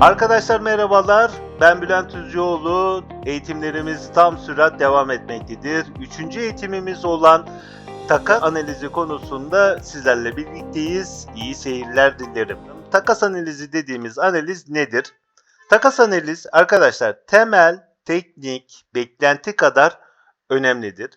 Arkadaşlar merhabalar. Ben Bülent Üzcüoğlu. Eğitimlerimiz tam sürat devam etmektedir. Üçüncü eğitimimiz olan takas analizi konusunda sizlerle birlikteyiz. İyi seyirler dilerim. Takas analizi dediğimiz analiz nedir? Takas analiz arkadaşlar temel, teknik, beklenti kadar önemlidir.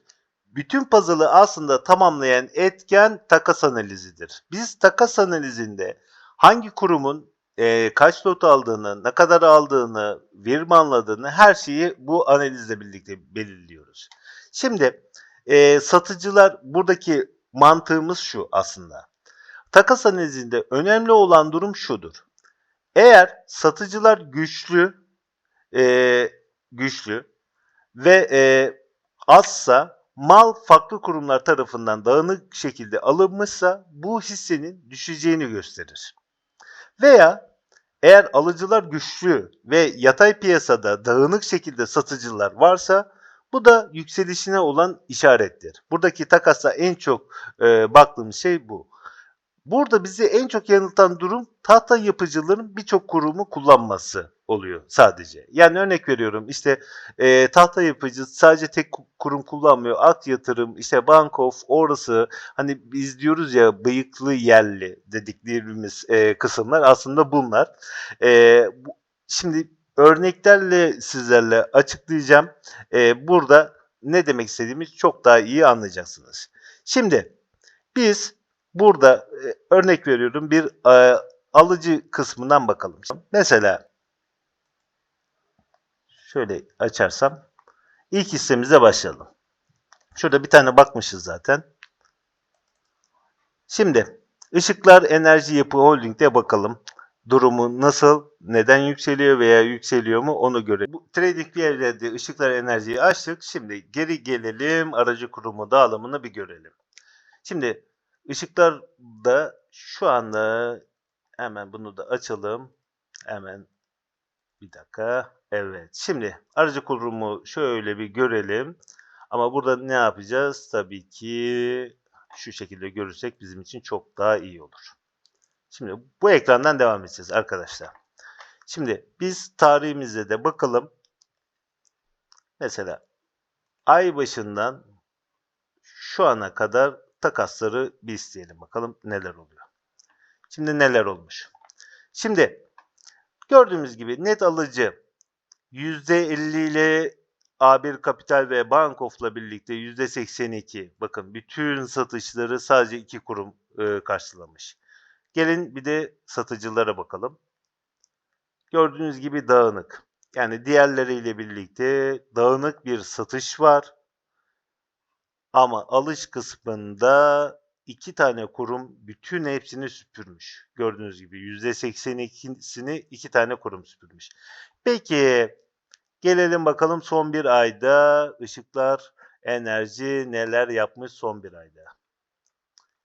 Bütün puzzle'ı aslında tamamlayan etken takas analizidir. Biz takas analizinde hangi kurumun e, kaç lot aldığını, ne kadar aldığını, verim anladığını her şeyi bu analizle birlikte belirliyoruz. Şimdi e, satıcılar buradaki mantığımız şu aslında. Takas analizinde önemli olan durum şudur. Eğer satıcılar güçlü, e, güçlü ve e, azsa mal farklı kurumlar tarafından dağınık şekilde alınmışsa bu hissenin düşeceğini gösterir. Veya eğer alıcılar güçlü ve yatay piyasada dağınık şekilde satıcılar varsa bu da yükselişine olan işarettir. Buradaki takasa en çok e, baktığımız şey bu. Burada bizi en çok yanıltan durum tahta yapıcıların birçok kurumu kullanması oluyor sadece. Yani örnek veriyorum işte e, tahta yapıcı sadece tek ku- kurum kullanmıyor. Ak yatırım, işte Bankof, orası hani biz diyoruz ya bıyıklı yerli dediklerimiz e, kısımlar aslında bunlar. E, bu, şimdi örneklerle sizlerle açıklayacağım. E, burada ne demek istediğimiz çok daha iyi anlayacaksınız. Şimdi biz burada e, örnek veriyorum bir e, alıcı kısmından bakalım. Mesela şöyle açarsam ilk hissemize başlayalım. Şurada bir tane bakmışız zaten. Şimdi Işıklar Enerji Yapı Holding'de bakalım. Durumu nasıl, neden yükseliyor veya yükseliyor mu onu görelim. Bu trading bir yerde Işıklar Enerji'yi açtık. Şimdi geri gelelim aracı kurumu dağılımını bir görelim. Şimdi ışıklarda şu anda hemen bunu da açalım. Hemen bir dakika. Evet. Şimdi aracı kurumu şöyle bir görelim. Ama burada ne yapacağız? Tabii ki şu şekilde görürsek bizim için çok daha iyi olur. Şimdi bu ekrandan devam edeceğiz arkadaşlar. Şimdi biz tarihimize de bakalım. Mesela ay başından şu ana kadar takasları bir isteyelim bakalım neler oluyor. Şimdi neler olmuş. Şimdi gördüğümüz gibi net alıcı %50 ile A1 Kapital ve Bankof'la birlikte %82. Bakın bütün satışları sadece iki kurum e, karşılamış. Gelin bir de satıcılara bakalım. Gördüğünüz gibi dağınık. Yani diğerleriyle birlikte dağınık bir satış var. Ama alış kısmında iki tane kurum bütün hepsini süpürmüş. Gördüğünüz gibi %82'sini iki tane kurum süpürmüş. Peki gelelim bakalım son bir ayda ışıklar enerji neler yapmış son bir ayda.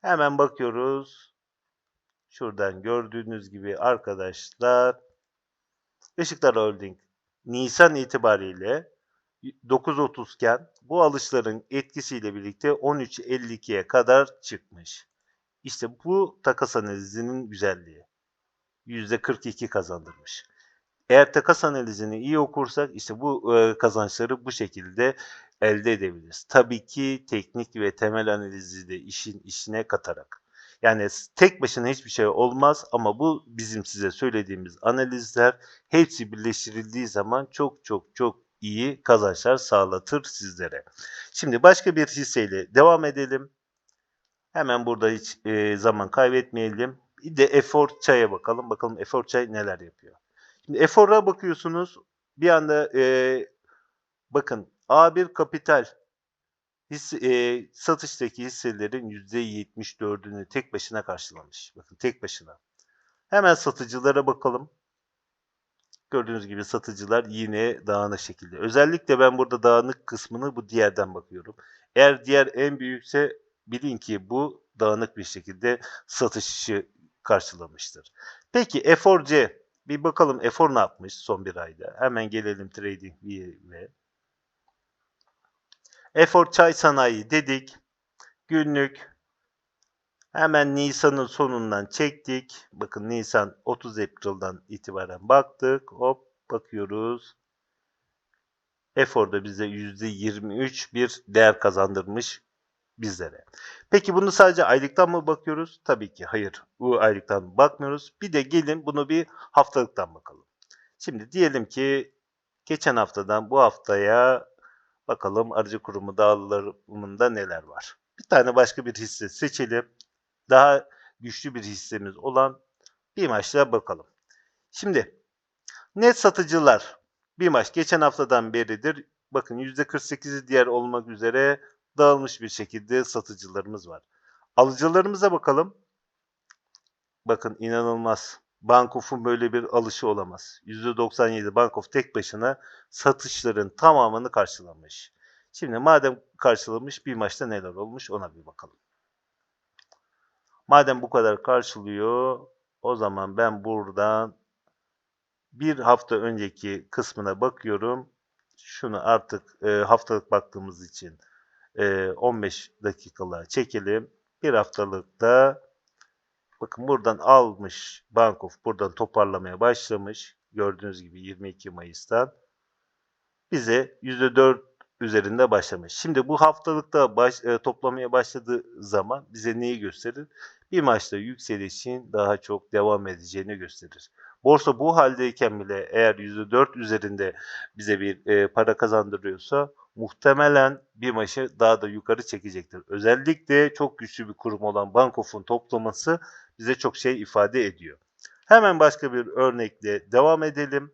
Hemen bakıyoruz. Şuradan gördüğünüz gibi arkadaşlar Işıklar Holding Nisan itibariyle 9.30 iken bu alışların etkisiyle birlikte 13.52'ye kadar çıkmış. İşte bu takas analizinin güzelliği. %42 kazandırmış. Eğer takas analizini iyi okursak işte bu e, kazançları bu şekilde elde edebiliriz. Tabii ki teknik ve temel analizi de işin işine katarak. Yani tek başına hiçbir şey olmaz ama bu bizim size söylediğimiz analizler hepsi birleştirildiği zaman çok çok çok iyi kazançlar sağlatır sizlere. Şimdi başka bir hisseyle devam edelim. Hemen burada hiç e, zaman kaybetmeyelim. Bir de Efor Çay'a bakalım. Bakalım Efor Çay neler yapıyor. Şimdi Efor'a bakıyorsunuz. Bir anda e, bakın A1 Kapital hisse, e, satıştaki hisselerin %74'ünü tek başına karşılamış. Bakın tek başına. Hemen satıcılara bakalım. Gördüğünüz gibi satıcılar yine dağınık şekilde. Özellikle ben burada dağınık kısmını bu diğerden bakıyorum. Eğer diğer en büyükse bilin ki bu dağınık bir şekilde satışı karşılamıştır. Peki Efor-C bir bakalım Efor ne yapmış son bir ayda. Hemen gelelim Trading ve Efor Çay Sanayi dedik. Günlük Hemen Nisan'ın sonundan çektik. Bakın Nisan 30 April'dan itibaren baktık. Hop bakıyoruz. Efor'da bize %23 bir değer kazandırmış bizlere. Peki bunu sadece aylıktan mı bakıyoruz? Tabii ki hayır. Bu aylıktan bakmıyoruz. Bir de gelin bunu bir haftalıktan bakalım. Şimdi diyelim ki geçen haftadan bu haftaya bakalım aracı kurumu dağılımında neler var. Bir tane başka bir hisse seçelim. Daha güçlü bir hissemiz olan bir maçla bakalım. Şimdi net satıcılar bir maç geçen haftadan beridir. Bakın %48'i diğer olmak üzere dağılmış bir şekilde satıcılarımız var. Alıcılarımıza bakalım. Bakın inanılmaz. Bankof'un böyle bir alışı olamaz. %97 Bankof tek başına satışların tamamını karşılamış. Şimdi madem karşılamış bir maçta neler olmuş ona bir bakalım. Madem bu kadar karşılıyor o zaman ben buradan bir hafta önceki kısmına bakıyorum. Şunu artık e, haftalık baktığımız için e, 15 dakikalığa çekelim. Bir haftalıkta bakın buradan almış Bankof buradan toparlamaya başlamış. Gördüğünüz gibi 22 Mayıs'tan bize %4 üzerinde başlamış. Şimdi bu haftalıkta baş, e, toplamaya başladığı zaman bize neyi gösterir? Bir maçta yükselişin daha çok devam edeceğini gösterir. Borsa bu haldeyken bile eğer %4 üzerinde bize bir e, para kazandırıyorsa muhtemelen bir maçı daha da yukarı çekecektir. Özellikle çok güçlü bir kurum olan Bankof'un toplaması bize çok şey ifade ediyor. Hemen başka bir örnekle devam edelim.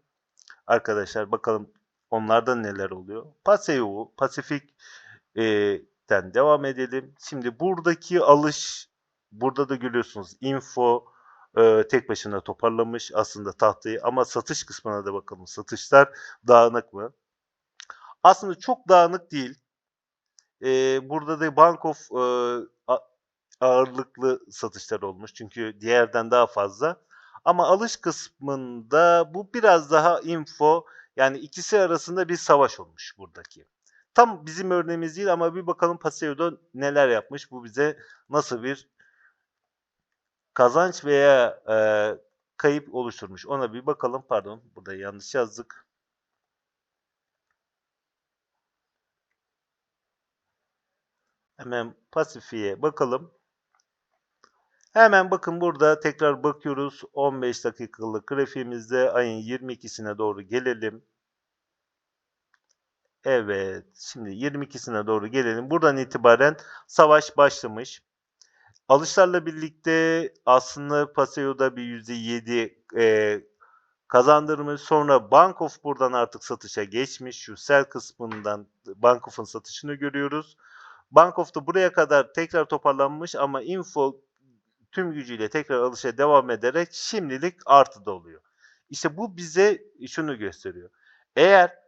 Arkadaşlar bakalım onlarda neler oluyor. Paseo, Pasifik'ten devam edelim. Şimdi buradaki alış, burada da görüyorsunuz info e, tek başına toparlamış aslında tahtayı ama satış kısmına da bakalım. Satışlar dağınık mı? Aslında çok dağınık değil. E, burada da Bank of e, ağırlıklı satışlar olmuş. Çünkü diğerden daha fazla. Ama alış kısmında bu biraz daha info yani ikisi arasında bir savaş olmuş buradaki. Tam bizim örneğimiz değil ama bir bakalım Paseo'da neler yapmış. Bu bize nasıl bir kazanç veya e, kayıp oluşturmuş. Ona bir bakalım. Pardon burada yanlış yazdık. Hemen Pasifik'e bakalım. Hemen bakın burada tekrar bakıyoruz. 15 dakikalık grafiğimizde ayın 22'sine doğru gelelim. Evet. Şimdi 22'sine doğru gelelim. Buradan itibaren savaş başlamış. Alışlarla birlikte aslında Paseo'da bir %7 e, kazandırmış. Sonra Bank of buradan artık satışa geçmiş. Sell kısmından Bank of'un satışını görüyoruz. Bank of da buraya kadar tekrar toparlanmış ama info tüm gücüyle tekrar alışa devam ederek şimdilik artıda oluyor. İşte bu bize şunu gösteriyor. Eğer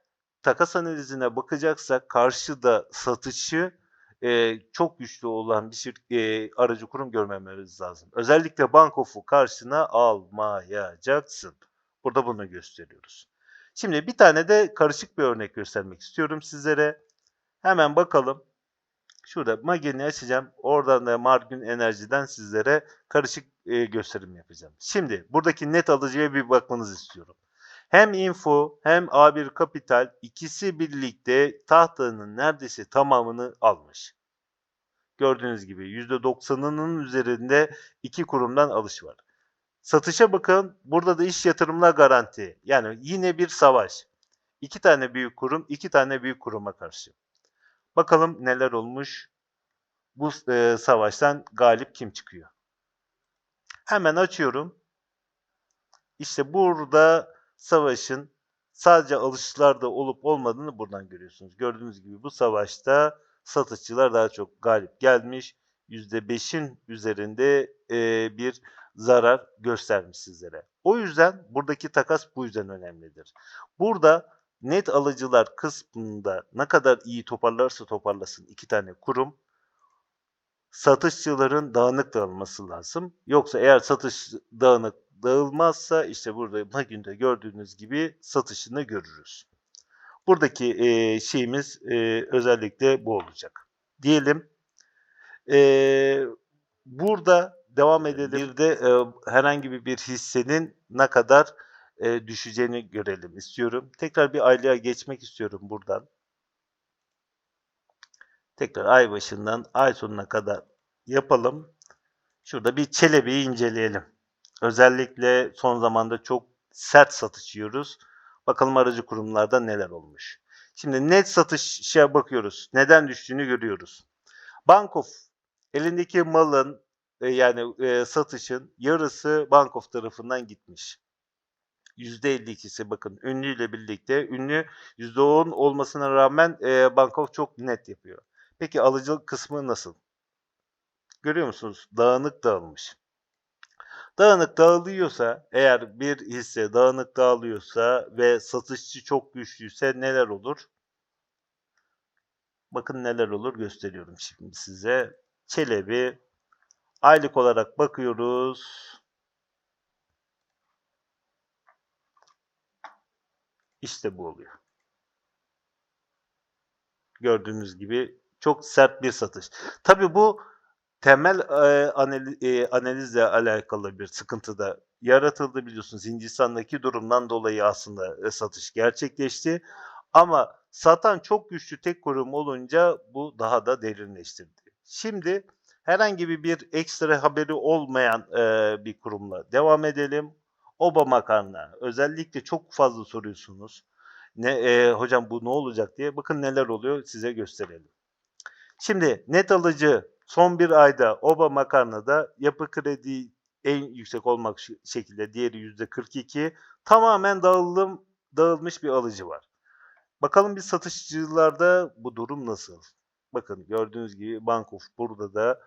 takas analizine bakacaksak karşıda satışı e, çok güçlü olan bir şir, e, aracı kurum görmememiz lazım. Özellikle Bankof'u karşına almayacaksın. Burada bunu gösteriyoruz. Şimdi bir tane de karışık bir örnek göstermek istiyorum sizlere. Hemen bakalım. Şurada Magen'i açacağım. Oradan da Margün Enerji'den sizlere karışık e, gösterim yapacağım. Şimdi buradaki net alıcıya bir bakmanızı istiyorum. Hem Info hem A1 Kapital ikisi birlikte tahtanın neredeyse tamamını almış. Gördüğünüz gibi %90'ının üzerinde iki kurumdan alış var. Satışa bakın. Burada da iş yatırımla garanti. Yani yine bir savaş. İki tane büyük kurum, iki tane büyük kuruma karşı. Bakalım neler olmuş. Bu e, savaştan galip kim çıkıyor? Hemen açıyorum. İşte burada savaşın sadece alışlarda olup olmadığını buradan görüyorsunuz. Gördüğünüz gibi bu savaşta satışçılar daha çok galip gelmiş. %5'in üzerinde e, bir zarar göstermiş sizlere. O yüzden buradaki takas bu yüzden önemlidir. Burada net alıcılar kısmında ne kadar iyi toparlarsa toparlasın iki tane kurum satışçıların dağınık dağılması lazım. Yoksa eğer satış dağınık dağılmazsa işte burada bugünde gördüğünüz gibi satışını görürüz. Buradaki e, şeyimiz e, özellikle bu olacak. Diyelim e, burada devam edelim. Bir de e, herhangi bir hissenin ne kadar e, düşeceğini görelim istiyorum. Tekrar bir aylığa geçmek istiyorum buradan. Tekrar ay başından ay sonuna kadar yapalım. Şurada bir Çelebi'yi inceleyelim. Özellikle son zamanda çok sert satış yiyoruz. Bakalım aracı kurumlarda neler olmuş. Şimdi net satışa bakıyoruz. Neden düştüğünü görüyoruz. Bankof elindeki malın e, yani e, satışın yarısı Bankof tarafından gitmiş. %52'si bakın ünlü ile birlikte ünlü %10 olmasına rağmen e, Bankof çok net yapıyor. Peki alıcılık kısmı nasıl? Görüyor musunuz? Dağınık dağılmış. Dağınık dağılıyorsa eğer bir hisse dağınık dağılıyorsa ve satışçı çok güçlüyse neler olur? Bakın neler olur gösteriyorum şimdi size. Çelebi aylık olarak bakıyoruz. İşte bu oluyor. Gördüğünüz gibi çok sert bir satış. Tabii bu temel e, e, analizle alakalı bir sıkıntı da yaratıldı biliyorsunuz. Hindistan'daki durumdan dolayı aslında e, satış gerçekleşti. Ama satan çok güçlü tek kurum olunca bu daha da derinleştirdi. Şimdi herhangi bir ekstra haberi olmayan bir kurumla devam edelim. Oba makarna. Özellikle çok fazla soruyorsunuz. Ne e, hocam bu ne olacak diye. Bakın neler oluyor size gösterelim. Şimdi net alıcı son bir ayda Oba makarnada yapı kredi en yüksek olmak şekilde diğeri %42 tamamen dağılım dağılmış bir alıcı var. Bakalım bir satışçılarda bu durum nasıl? Bakın gördüğünüz gibi Bankof burada da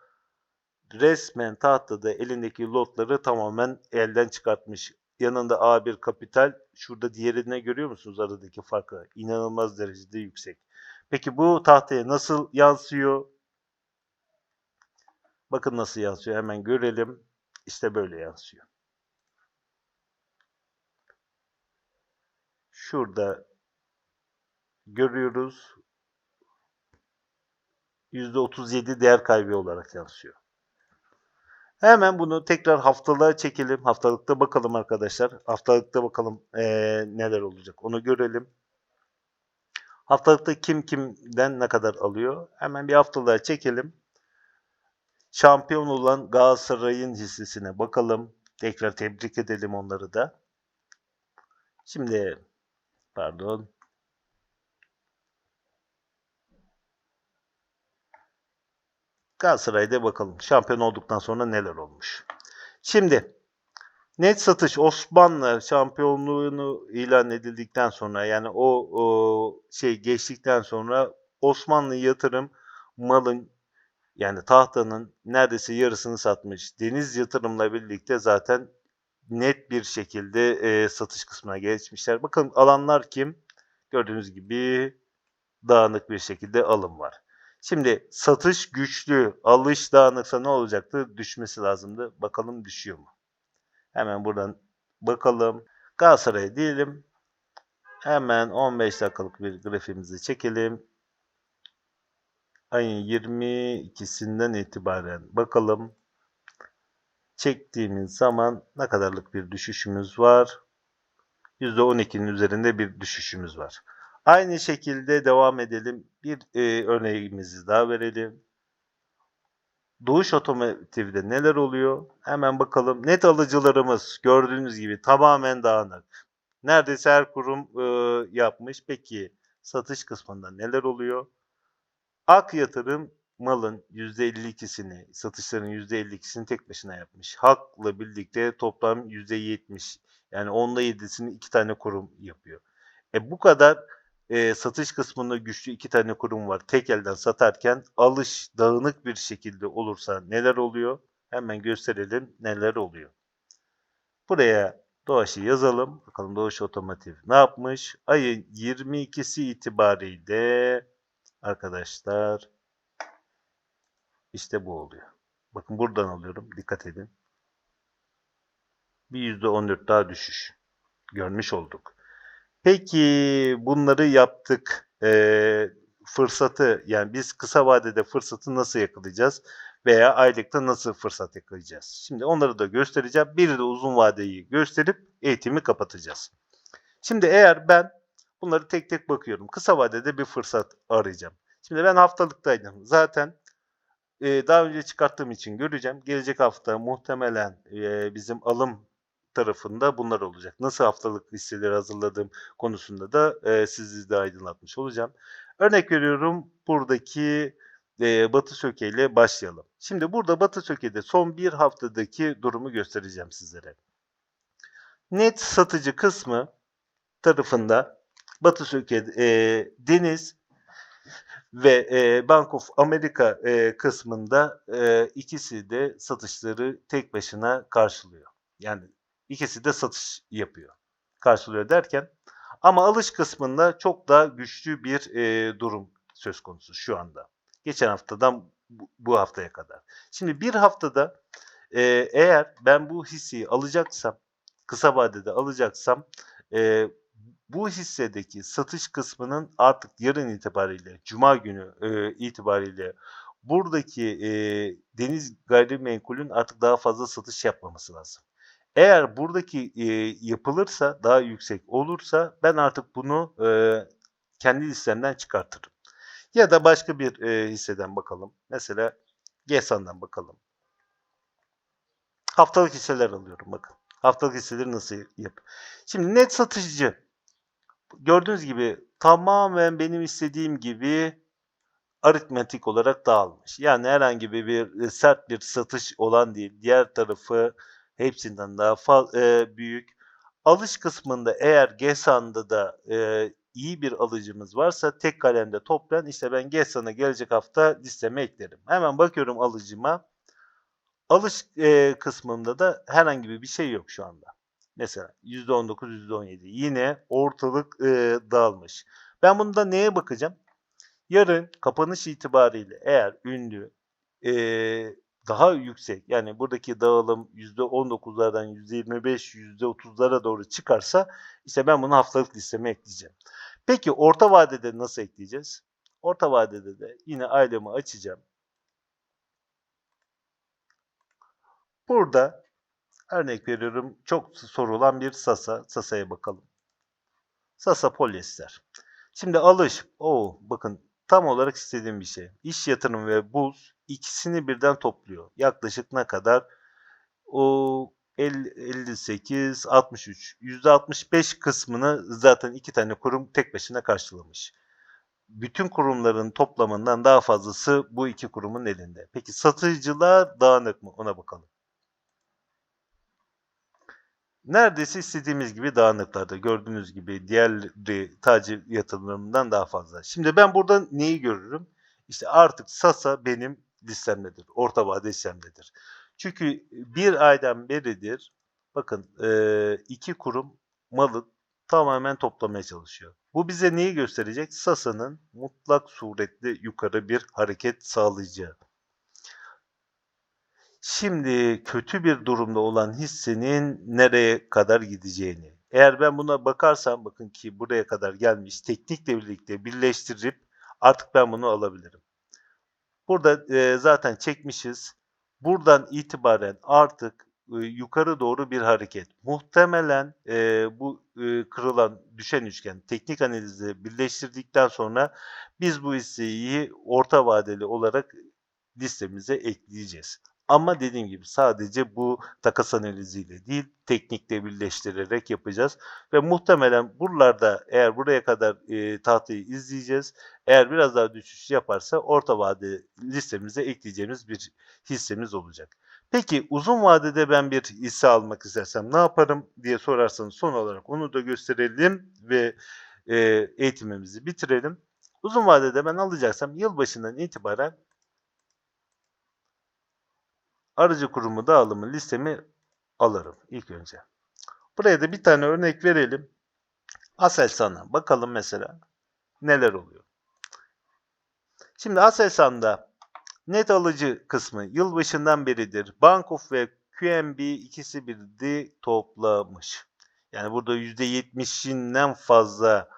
resmen tahtada elindeki lotları tamamen elden çıkartmış. Yanında A1 kapital, şurada diğerine görüyor musunuz aradaki farkı? İnanılmaz derecede yüksek. Peki bu tahtaya nasıl yansıyor? Bakın nasıl yansıyor. Hemen görelim. İşte böyle yansıyor. Şurada görüyoruz. %37 değer kaybı olarak yansıyor. Hemen bunu tekrar haftalığa çekelim. Haftalıkta bakalım arkadaşlar. Haftalıkta bakalım ee, neler olacak. Onu görelim. Haftalıkta kim kimden ne kadar alıyor? Hemen bir haftalığa çekelim. Şampiyon olan Galatasaray'ın hissesine bakalım. Tekrar tebrik edelim onları da. Şimdi pardon. Galatasaray'da bakalım. Şampiyon olduktan sonra neler olmuş. Şimdi net satış Osmanlı şampiyonluğunu ilan edildikten sonra yani o, o şey geçtikten sonra Osmanlı yatırım malın yani tahtanın neredeyse yarısını satmış. Deniz yatırımla birlikte zaten net bir şekilde e, satış kısmına geçmişler. Bakın alanlar kim? Gördüğünüz gibi dağınık bir şekilde alım var. Şimdi satış güçlü, alış dağınıksa ne olacaktı? Düşmesi lazımdı. Bakalım düşüyor mu? Hemen buradan bakalım. Galatasaray diyelim. Hemen 15 dakikalık bir grafiğimizi çekelim. Ayın 22'sinden itibaren bakalım. Çektiğimiz zaman ne kadarlık bir düşüşümüz var? %12'nin üzerinde bir düşüşümüz var. Aynı şekilde devam edelim. Bir e, örneğimizi daha verelim. Doğuş Otomotiv'de neler oluyor? Hemen bakalım. Net alıcılarımız gördüğünüz gibi tamamen dağınık. Neredeyse her kurum e, yapmış. Peki satış kısmında neler oluyor? Ak yatırım malın %52'sini, satışların %52'sini tek başına yapmış. Hak'la birlikte toplam %70 yani onda 7'sini iki tane kurum yapıyor. E bu kadar e, satış kısmında güçlü iki tane kurum var. Tek elden satarken alış dağınık bir şekilde olursa neler oluyor? Hemen gösterelim neler oluyor. Buraya Doğaç'ı yazalım. Bakalım Doğaç Otomotiv ne yapmış? Ayın 22'si itibariyle arkadaşlar işte bu oluyor. Bakın buradan alıyorum. Dikkat edin. Bir %14 daha düşüş. Görmüş olduk. Peki bunları yaptık. Ee, fırsatı yani biz kısa vadede fırsatı nasıl yakalayacağız veya aylıkta nasıl fırsat yakalayacağız? Şimdi onları da göstereceğim. Bir de uzun vadeyi gösterip eğitimi kapatacağız. Şimdi eğer ben bunları tek tek bakıyorum. Kısa vadede bir fırsat arayacağım. Şimdi ben haftalıktaydım. Zaten e, daha önce çıkarttığım için göreceğim. Gelecek hafta muhtemelen e, bizim alım tarafında bunlar olacak. Nasıl haftalık listeleri hazırladığım konusunda da e, sizi de aydınlatmış olacağım. Örnek veriyorum buradaki e, Batı Söke ile başlayalım. Şimdi burada Batı Söke'de son bir haftadaki durumu göstereceğim sizlere. Net satıcı kısmı tarafında Batı Söke e, Deniz ve e, Bank of America e, kısmında e, ikisi de satışları tek başına karşılıyor. Yani ikisi de satış yapıyor. Karşılıyor derken ama alış kısmında çok daha güçlü bir e, durum söz konusu şu anda. Geçen haftadan bu, bu haftaya kadar. Şimdi bir haftada e, eğer ben bu hisseyi alacaksam, kısa vadede alacaksam e, bu hissedeki satış kısmının artık yarın itibariyle, Cuma günü e, itibariyle buradaki e, deniz gayrimenkulün artık daha fazla satış yapmaması lazım. Eğer buradaki e, yapılırsa, daha yüksek olursa ben artık bunu e, kendi listemden çıkartırım. Ya da başka bir e, hisseden bakalım. Mesela GESAN'dan bakalım. Haftalık hisseler alıyorum bakın. Haftalık hisseleri nasıl yap? Şimdi net satıcı gördüğünüz gibi tamamen benim istediğim gibi aritmetik olarak dağılmış. Yani herhangi bir e, sert bir satış olan değil. Diğer tarafı hepsinden daha e, büyük. Alış kısmında eğer GESAN'da da e, iyi bir alıcımız varsa tek kalemde toplayan işte ben GESAN'a gelecek hafta listeme eklerim. Hemen bakıyorum alıcıma. Alış e, kısmında da herhangi bir şey yok şu anda. Mesela %19, %17. Yine ortalık e, dağılmış. Ben bunda neye bakacağım? Yarın kapanış itibariyle eğer ünlü e, daha yüksek yani buradaki dağılım %19'lardan %25, %30'lara doğru çıkarsa işte ben bunu haftalık listeme ekleyeceğim. Peki orta vadede nasıl ekleyeceğiz? Orta vadede de yine ailemi açacağım. Burada örnek veriyorum çok sorulan bir Sasa. Sasa'ya bakalım. Sasa polyester. Şimdi alış. Oo, bakın tam olarak istediğim bir şey. İş yatırım ve buz ikisini birden topluyor. Yaklaşık ne kadar? O 58, 63, %65 kısmını zaten iki tane kurum tek başına karşılamış. Bütün kurumların toplamından daha fazlası bu iki kurumun elinde. Peki satıcılar dağınık mı? Ona bakalım. Neredeyse istediğimiz gibi dağınıklarda gördüğünüz gibi diğer tacir yatırımlarından daha fazla. Şimdi ben burada neyi görürüm? İşte artık Sasa benim listemdedir. Orta vade listemdedir. Çünkü bir aydan beridir bakın iki kurum malı tamamen toplamaya çalışıyor. Bu bize neyi gösterecek? Sasa'nın mutlak suretle yukarı bir hareket sağlayacağı. Şimdi kötü bir durumda olan hissenin nereye kadar gideceğini. Eğer ben buna bakarsam bakın ki buraya kadar gelmiş teknikle birlikte birleştirip artık ben bunu alabilirim. Burada e, zaten çekmişiz. Buradan itibaren artık e, yukarı doğru bir hareket. Muhtemelen e, bu e, kırılan düşen üçgen teknik analizle birleştirdikten sonra biz bu hisseyi orta vadeli olarak listemize ekleyeceğiz. Ama dediğim gibi sadece bu takas analiziyle değil teknikle birleştirerek yapacağız. Ve muhtemelen buralarda eğer buraya kadar e, tahtayı izleyeceğiz. Eğer biraz daha düşüş yaparsa orta vade listemize ekleyeceğimiz bir hissemiz olacak. Peki uzun vadede ben bir hisse almak istersem ne yaparım diye sorarsanız son olarak onu da gösterelim ve e, eğitimimizi bitirelim. Uzun vadede ben alacaksam yılbaşından itibaren aracı kurumu dağılımı listemi alırım ilk önce. Buraya da bir tane örnek verelim. Aselsan'a bakalım mesela neler oluyor. Şimdi Aselsan'da net alıcı kısmı yılbaşından beridir. Bankof ve QNB ikisi birdi toplamış. Yani burada %70'inden fazla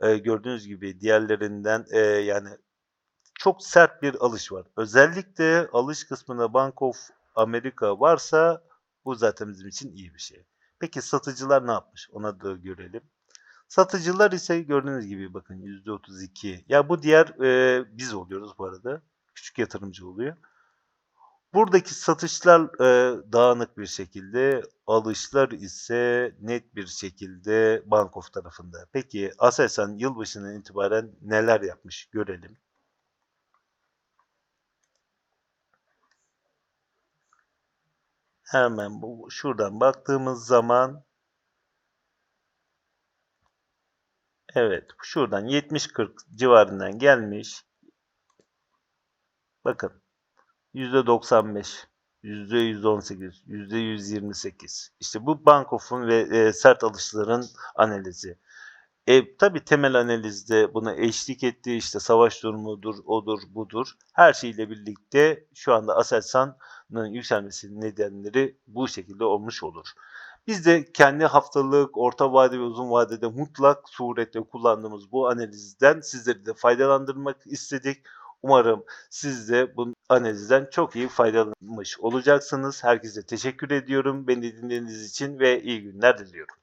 e, gördüğünüz gibi diğerlerinden e, yani çok sert bir alış var. Özellikle alış kısmında Bank of America varsa bu zaten bizim için iyi bir şey. Peki satıcılar ne yapmış? Ona da görelim. Satıcılar ise gördüğünüz gibi bakın %32. Ya bu diğer e, biz oluyoruz bu arada. Küçük yatırımcı oluyor. Buradaki satışlar e, dağınık bir şekilde, alışlar ise net bir şekilde Bankof tarafında. Peki Aselsan yılbaşından itibaren neler yapmış görelim. Hemen bu şuradan baktığımız zaman Evet, şuradan 70-40 civarından gelmiş. Bakın %95, %118, %128. İşte bu Bankof'un ve e, sert alışların analizi. E, tabii temel analizde buna eşlik ettiği işte savaş durumudur, odur, budur. Her şeyle birlikte şu anda Aselsan'ın yükselmesinin nedenleri bu şekilde olmuş olur. Biz de kendi haftalık, orta vade ve uzun vadede mutlak surette kullandığımız bu analizden sizleri de faydalandırmak istedik. Umarım siz de bu analizden çok iyi faydalanmış olacaksınız. Herkese teşekkür ediyorum beni dinlediğiniz için ve iyi günler diliyorum.